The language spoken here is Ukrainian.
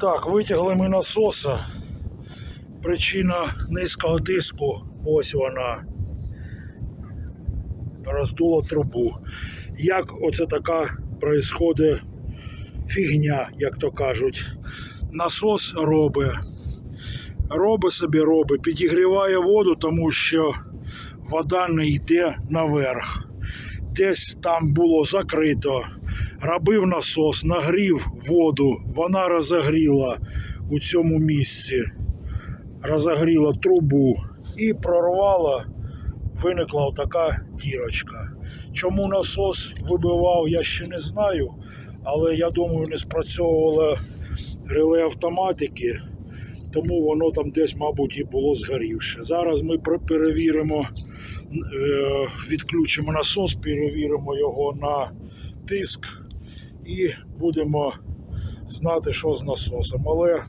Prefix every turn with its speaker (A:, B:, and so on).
A: Так, витягли ми насоса. Причина низького тиску, ось вона. Роздуло трубу. Як оце така происходить фігня, як то кажуть. Насос робить. Робить собі робить, підігріває воду, тому що вода не йде наверх. Десь там було закрито. Робив насос, нагрів воду, вона розогріла у цьому місці, розогріла трубу і прорвала, виникла така дірочка. Чому насос вибивав, я ще не знаю, але я думаю, не спрацьовувало реле автоматики, тому воно там десь, мабуть, і було згорівше. Зараз ми перевіримо, відключимо насос, перевіримо його на тиск і будемо знати, що з насосом. Але